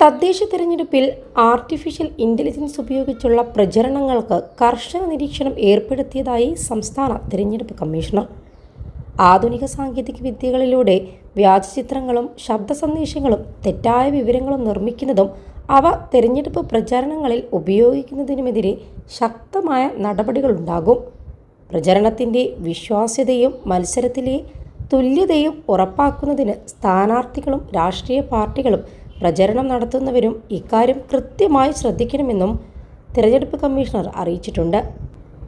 തദ്ദേശ തിരഞ്ഞെടുപ്പിൽ artificial intelligence ഉപയോഗിച്ചുള്ള പ്രചരണങ്ങൾക്ക് കർശന നിരീക്ഷണം ഏർപ്പെടുത്തിയതായി സംസ്ഥാന തിരഞ്ഞെടുപ്പ് കമ്മീഷണർ. ആധുനിക സാങ്കേതിക വിദ്യകളിലൂടെ വ്യാജചിത്രങ്ങളും ശബ്ദ സന്ദേശങ്ങളും തെറ്റായ വിവരങ്ങളും നിർമ്മിക്കുന്നതും അവ തിരഞ്ഞെടുപ്പ് പ്രചാരണങ്ങളിൽ ഉപയോഗിക്കുന്നതിനുമെതിരെ ശക്തമായ നടപടികളുണ്ടാകും. പ്രചരണത്തിന്റെ വിശ്വാസ്യതയും മത്സരത്തിലെ തുല്യതയും ഉറപ്പാക്കുന്നതിന് സ്ഥാനാർത്ഥികളും രാഷ്ട്രീയ പാർട്ടികളും പ്രചരണം നടത്തുന്നവരും ഇക്കാര്യം കൃത്യമായി ശ്രദ്ധിക്കണമെന്നും തെരഞ്ഞെടുപ്പ് കമ്മീഷണർ അറിയിച്ചിട്ടുണ്ട്.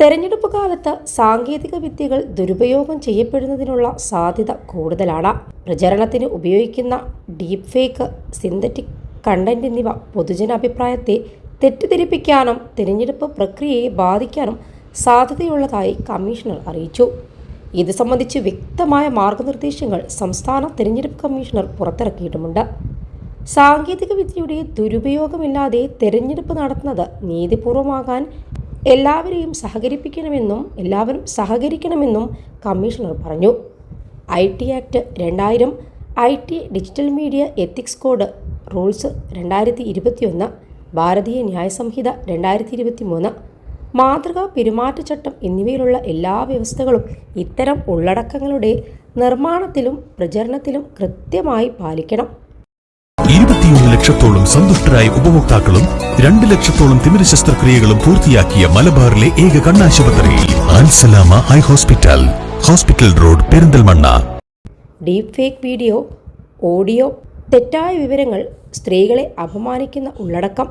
തെരഞ്ഞെടുപ്പ് കാലത്ത് സാങ്കേതിക വിദ്യകൾ ദുരുപയോഗം ചെയ്യപ്പെടുന്നതിനുള്ള സാധ്യത കൂടുതലാണ്. പ്രചരണത്തിന് ഉപയോഗിക്കുന്ന ഡീപ് ഫേക്ക് സിന്തറ്റിക് കണ്ടന്റ് എന്നിവ പൊതുജനാഭിപ്രായത്തെ തെറ്റിദ്ധരിപ്പിക്കാനും തിരഞ്ഞെടുപ്പ് പ്രക്രിയയെ ബാധിക്കാനും സാധ്യതയുള്ളതായി കമ്മീഷണർ അറിയിച്ചു. ഇത് സംബന്ധിച്ച് വ്യക്തമായ മാർഗനിർദ്ദേശങ്ങൾ സംസ്ഥാന തിരഞ്ഞെടുപ്പ് കമ്മീഷണർ പുറത്തിറക്കിയിട്ടുമുണ്ട്. സാങ്കേതിക വിദ്യയുടെ ദുരുപയോഗമില്ലാതെ തെരഞ്ഞെടുപ്പ് നടത്തുന്നത് നീതിപൂർവമാകാൻ എല്ലാവരെയും സഹകരിപ്പിക്കണമെന്നും എല്ലാവരും സഹകരിക്കണമെന്നും കമ്മീഷണർ പറഞ്ഞു. ഐ ടി ആക്ട് രണ്ടായിരം I T digital media ethics code rules രണ്ടായിരത്തി ഇരുപത്തിയൊന്ന് ഭാരതീയ ന്യായ സംഹിത രണ്ടായിരത്തി ഇരുപത്തി മൂന്ന് മാതൃകാ പെരുമാറ്റച്ചട്ടം എന്നിവയിലുള്ള എല്ലാ വ്യവസ്ഥകളും ഇത്തരം ഉള്ളടക്കങ്ങളുടെ നിർമ്മാണത്തിലും പ്രചരണത്തിലും കൃത്യമായി പാലിക്കണം. ലക്ഷത്തോളം സന്തുഷ്ടരായ ഉപഭോക്താക്കളും രണ്ട് ലക്ഷത്തോളം തിമിര ശസ്ത്രക്രിയകളും പൂർത്തിയാക്കിയ മലബാറിലെ ഏക കണ്ണാശുപത്രി ആൻസലാമ eye hospital hospital road Perinthalmanna. Deep fake video audio തെറ്റായ വിവരങ്ങൾ സ്ത്രീകളെ അപമാനിക്കുന്ന ഉള്ളടക്കം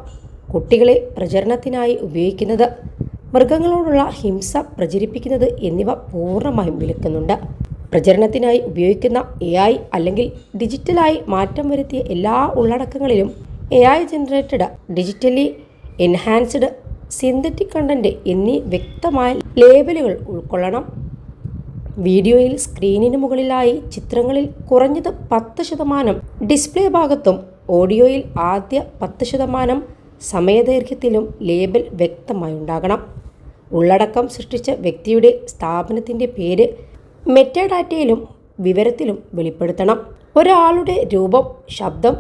കുട്ടികളെ പ്രചരണത്തിനായി ഉപയോഗിക്കുന്നത് മൃഗങ്ങളോടുള്ള ഹിംസ പ്രചരിപ്പിക്കുന്നത് എന്നിവ പൂർണമായും വിലക്കുന്നുണ്ട്. പ്രചരണത്തിനായി ഉപയോഗിക്കുന്ന എ ഐ അല്ലെങ്കിൽ ഡിജിറ്റലായി മാറ്റം വരുത്തിയ എല്ലാ ഉള്ളടക്കങ്ങളിലും A I generated digitally enhanced synthetic content എന്നീ വ്യക്തമായ ലേബലുകൾ ഉൾക്കൊള്ളണം. വീഡിയോയിൽ സ്ക്രീനിന് മുകളിലായി ചിത്രങ്ങളിൽ കുറഞ്ഞത് പത്ത് ശതമാനം ഡിസ്പ്ലേ ഭാഗത്തും ഓഡിയോയിൽ ആദ്യ പത്ത് ശതമാനം സമയദൈർഘ്യത്തിലും ലേബൽ വ്യക്തമായി ഉണ്ടാകണം. ഉള്ളടക്കം സൃഷ്ടിച്ച വ്യക്തിയുടെ സ്ഥാപനത്തിന്റെ പേര് മെറ്റാഡാറ്റയിലും വിവരത്തിലും വെളിപ്പെടുത്തണം. ഒരാളുടെ രൂപം ശബ്ദം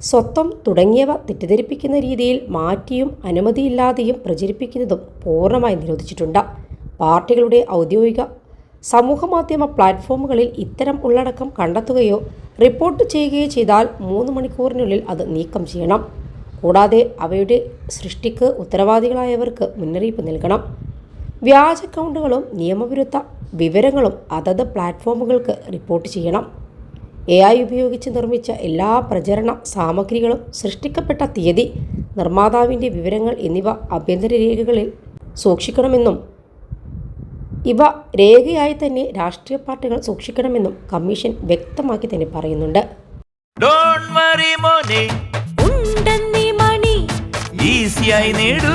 സ്വത്വം തുടങ്ങിയവ തെറ്റിദ്ധരിപ്പിക്കുന്ന രീതിയിൽ മാറ്റിയും അനുമതിയില്ലാതെയും പ്രചരിപ്പിക്കുന്നതും പൂർണമായി നിരോധിച്ചിട്ടുണ്ട്. പാർട്ടികളുടെ ഔദ്യോഗിക സമൂഹമാധ്യമ പ്ലാറ്റ്ഫോമുകളിൽ ഇത്തരം ഉള്ളടക്കം കണ്ടെത്തുകയോ റിപ്പോർട്ട് ചെയ്യുകയോ ചെയ്താൽ മൂന്ന് മണിക്കൂറിനുള്ളിൽ അത് നീക്കം ചെയ്യണം. കൂടാതെ അവയുടെ സൃഷ്ടിക്ക് ഉത്തരവാദികളായവർക്ക് മുന്നറിയിപ്പ് നൽകണം. വ്യാജ അക്കൗണ്ടുകളും നിയമവിരുദ്ധ വിവരങ്ങളും അതത് പ്ലാറ്റ്ഫോമുകൾക്ക് റിപ്പോർട്ട് ചെയ്യണം. എ ഐ ഉപയോഗിച്ച് നിർമ്മിച്ച എല്ലാ പ്രചരണ സാമഗ്രികളും സൃഷ്ടിക്കപ്പെട്ട തീയതി നിർമ്മാതാവിന്റെ വിവരങ്ങൾ എന്നിവ ആഭ്യന്തര രേഖകളിൽ സൂക്ഷിക്കണമെന്നും ഇവ രേഖയായി തന്നെ രാഷ്ട്രീയ പാർട്ടികൾ സൂക്ഷിക്കണമെന്നും കമ്മീഷൻ വ്യക്തമാക്കി തന്നെ പറയുന്നുണ്ട്. ഈസിയായി നേടൂ.